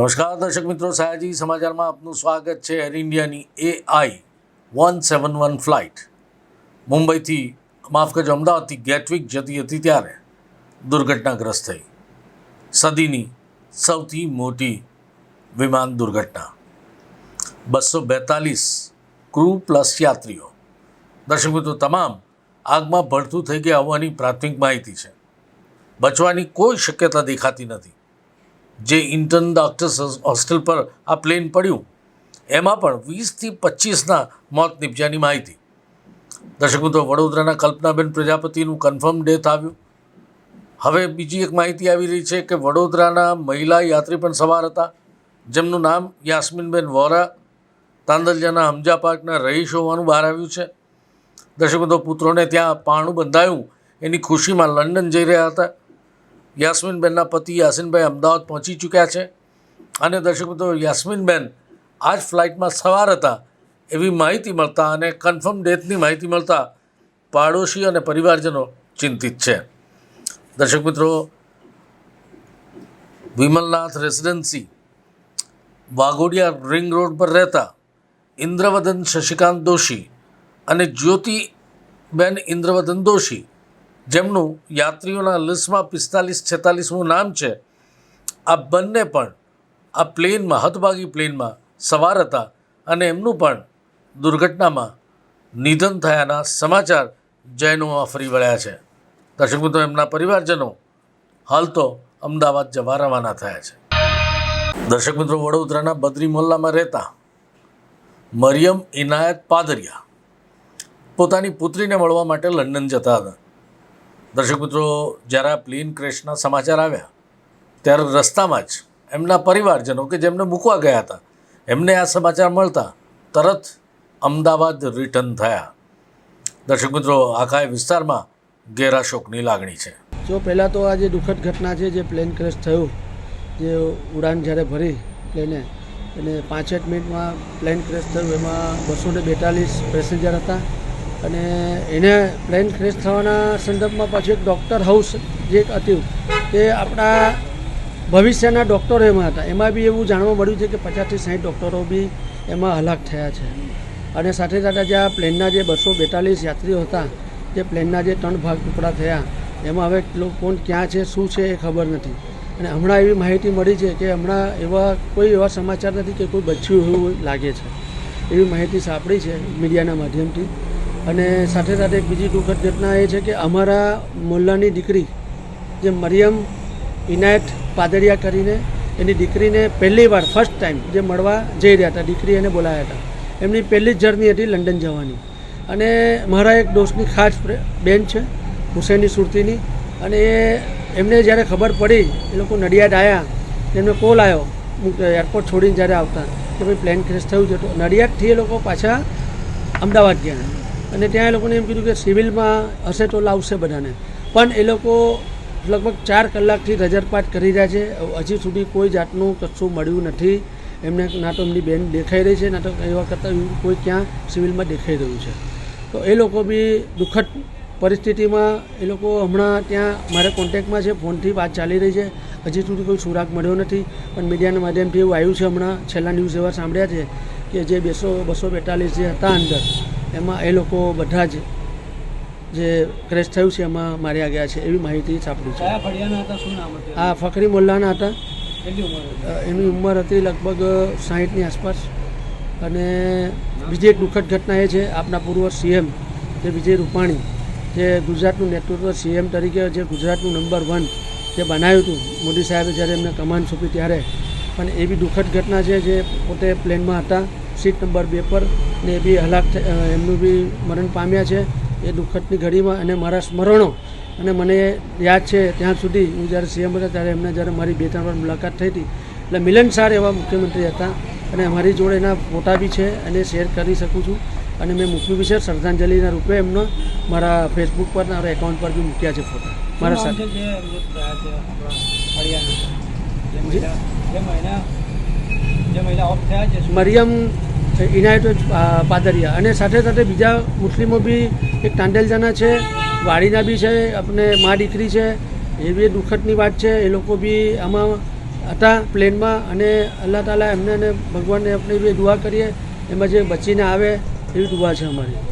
નમસ્કાર, દર્શક મિત્રો, સયાજી સમાચારમાં આપનું સ્વાગત છે એર ઇન્ડિયાની A I one seven one flight. મુંબઈથી, માફ કરજો, અમદાવાદથી ગેટવિક જતી હતી ત્યારે દુર્ઘટનાગ્રસ્ત થઈ. સદીની સૌથી મોટી વિમાન દુર્ઘટના. બસો બેતાલીસ ક્રૂ પ્લસ યાત્રીઓ. દર્શક મિત્રો, તમામ આગમાં ભડથું થઈ ગયા હોવાની પ્રાથમિક માહિતી છે. બચવાની કોઈ શક્યતા દેખાતી નથી. જે ઇન્ટર્ન ડોક્ટર્સ હોસ્ટેલ પર આ પ્લેન પડ્યું, એમાં પણ વીસથી પચીસના મોત નિપજ્યાની માહિતી. દર્શક મિત્રો, વડોદરાના કલ્પનાબેન પ્રજાપતિનું કન્ફર્મ ડેથ આવ્યું. હવે બીજી એક માહિતી આવી રહી છે કે વડોદરાના મહિલા યાત્રી પણ સવાર હતા, જેમનું નામ યાસ્મીનબેન વોરા, તાંદલજાના હમજા પાર્કના રહીશ હોવાનું બહાર આવ્યું છે. દર્શક મિત્રો, પુત્રોને ત્યાં પાણું બંધાયું, એની ખુશીમાં લંડન જઈ રહ્યા હતા. યાસ્મીનબેનના પતિ યાસીનભાઈ અમદાવાદ પહોંચી ચૂક્યા છે. અને દર્શક મિત્રો, યાસ્મીનબેન આ જ ફ્લાઇટમાં સવાર હતા એવી માહિતી મળતા અને કન્ફર્મ ડેથની માહિતી મળતા પાડોશી અને પરિવારજનો ચિંતિત છે. દર્શક મિત્રો, Vimalnath residency Waghodia ring road પર રહેતા ઇન્દ્રવદન શશિકાંત દોશી અને જ્યોતિબેન ઇન્દ્રવદન દોશી જેમનું યાત્રીઓના લિસ્ટમાં પિસ્તાલીસ, છેતાલીસમું નામ છે. આ બંને પણ આ પ્લેનમાં હતભાગી પ્લેનમાં સવાર હતા અને એમનું પણ દુર્ઘટનામાં નિધન થયાના સમાચાર જૈનોમાં ફરી વળ્યા છે. દર્શક મિત્રો, એમના પરિવારજનો હાલ તો અમદાવાદ જવા રવાના થયા છે. દર્શક મિત્રો, વડોદરાના બદ્રી મોલ્લામાં રહેતા મરિયમ ઇનાયત પાદરિયા પોતાની પુત્રીને મળવા માટે લંડન જતા હતા. દર્શક મિત્રો, જ્યારે આ પ્લેન ક્રેશના સમાચાર આવ્યા, ત્યારે રસ્તામાં જ એમના પરિવારજનો કે જેમને મૂકવા ગયા હતા, એમને આ સમાચાર મળતા તરત અમદાવાદ રિટર્ન થયા. દર્શક મિત્રો, આખા એ વિસ્તારમાં ઘેરા શોકની લાગણી છે. જો પહેલાં તો આ જે દુઃખદ ઘટના છે, જે પ્લેન ક્રેશ થયું, જે ઉડાન જ્યારે ભરી પ્લેને અને પાંચેક મિનિટમાં પ્લેન ક્રેશ થયું, એમાં બસો ને બેતાલીસ પેસેન્જર હતા. અને એને પ્લેન ક્રેશ થવાના સંદર્ભમાં પાછું એક ડૉક્ટર હાઉસ જે એક હતું, તે આપણા ભવિષ્યના ડૉક્ટરો એમાં હતા. એમાં બી એવું જાણવા મળ્યું છે કે પચાસથી સાઠ ડૉક્ટરો બી એમાં હલાક થયા છે. અને સાથે સાથે જે આ પ્લેનના જે બસો બેતાલીસ યાત્રીઓ હતા, જે પ્લેનના જે ત્રણ ભાગ ટુકડા થયા, એમાં હવે કોણ ક્યાં છે, શું છે એ ખબર નથી. અને હમણાં એવી માહિતી મળી છે કે હમણાં એવા, કોઈ એવા સમાચાર નથી કે કોઈ બચ્યું એવું લાગે છે. એવી માહિતી સાંપડી છે મીડિયાના માધ્યમથી. અને સાથે સાથે એક બીજી દુઃખદ ઘટના એ છે કે અમારા મોલ્લાની દીકરી, જે મરિયમ ઇનાયત પાદરિયા કરીને એની દીકરીને પહેલી વાર ફર્સ્ટ ટાઈમ જે મળવા જઈ રહ્યા હતા, દીકરી એને બોલાયા હતા. એમની પહેલી જ જર્ની હતી લંડન જવાની. અને મારા એક દોસ્તની ખાસ બેન છે, હુસૈની સુરતીની. અને એ, એમને જ્યારે ખબર પડી, એ લોકો નડિયાદ આવ્યા એમને કોલ આવ્યો એરપોર્ટ છોડીને જ્યારે આવતા, કે ભાઈ પ્લેન ક્રેશ થયું છે, તો નડિયાદથી એ લોકો પાછા અમદાવાદ ગયા. અને ત્યાં એ લોકોને એમ કીધું કે સિવિલમાં હશે તો લાવશે બધાને. પણ એ લોકો લગભગ ચાર કલાકથી રજરપાટ કરી રહ્યા છે. હજી સુધી કોઈ જાતનું કશું મળ્યું નથી. એમને ના તો એમની બેન દેખાઈ રહી છે, ના તો એવા કરતાં કોઈ ક્યાં સિવિલમાં દેખાઈ રહ્યું છે. તો એ લોકો બી દુઃખદ પરિસ્થિતિમાં એ લોકો હમણાં ત્યાં મારે કોન્ટેક્ટમાં છે, ફોનથી વાત ચાલી રહી છે. હજી સુધી કોઈ સુરાગ મળ્યો નથી. પણ મીડિયાના માધ્યમથી એવું આવ્યું છે હમણાં, છેલ્લા ન્યૂઝ એવા સાંભળ્યા છે કે જે બેસો, બસો બેતાલીસ જે હતા અંદર એમાં એ લોકો બધા જ જે ક્રેશ થયું છે એમાં માર્યા ગયા છે એવી માહિતી સાંપડી છે. આ ફકરી મોલ્લાના હતા. એની ઉંમર હતી? લગભગ સાહીઠની આસપાસ. અને બીજી એક દુઃખદ ઘટના એ છે આપણા પૂર્વ સીએમ જે વિજય રૂપાણી જે ગુજરાતનું નેતૃત્વ સીએમ તરીકે જે ગુજરાતનું નંબર વન જે બનાવ્યું હતું મોદી સાહેબે જ્યારે એમને કમાન સોંપી ત્યારે. પણ એવી દુઃખદ ઘટના છે જે પોતે પ્લેનમાં હતા. સીટ નંબર બે પર ને એ બી હલાક એમનું બી મરણ પામ્યા છે. એ દુઃખદની ઘડીમાં અને મારા સ્મરણો. અને મને યાદ છે ત્યાં સુધી હું જ્યારે સીએમ હતા ત્યારે એમને જ્યારે મારી બે ત્રણ વાર મુલાકાત થઈ હતી. એટલે મિલનસાર એવા મુખ્યમંત્રી હતા. અને અમારી જોડે એના ફોટા બી છે અને શેર કરી શકું છું. અને મેં મૂક્યું બી છે શ્રદ્ધાંજલિના રૂપે એમનો. મારા ફેસબુક પર મારા એકાઉન્ટ પર બી મૂક્યા છે ફોટા. મારા સાથે. મરિયમ ઇનાયત પાદરિયા. અને સાથે સાથે બીજા મુસ્લિમો બી, એક તાંડેલજાના છે, વાડીના બી છે આપણે મા દીકરી છે, એ બી દુઃખદની વાત છે. એ લોકો બી આમાં હતા પ્લેનમાં અને અલ્લાહ તાલા એમને અને ભગવાનને આપણે એવી દુઆ કરીએ. એમાં જે બચીને આવે એવી દુઆ છે અમારી.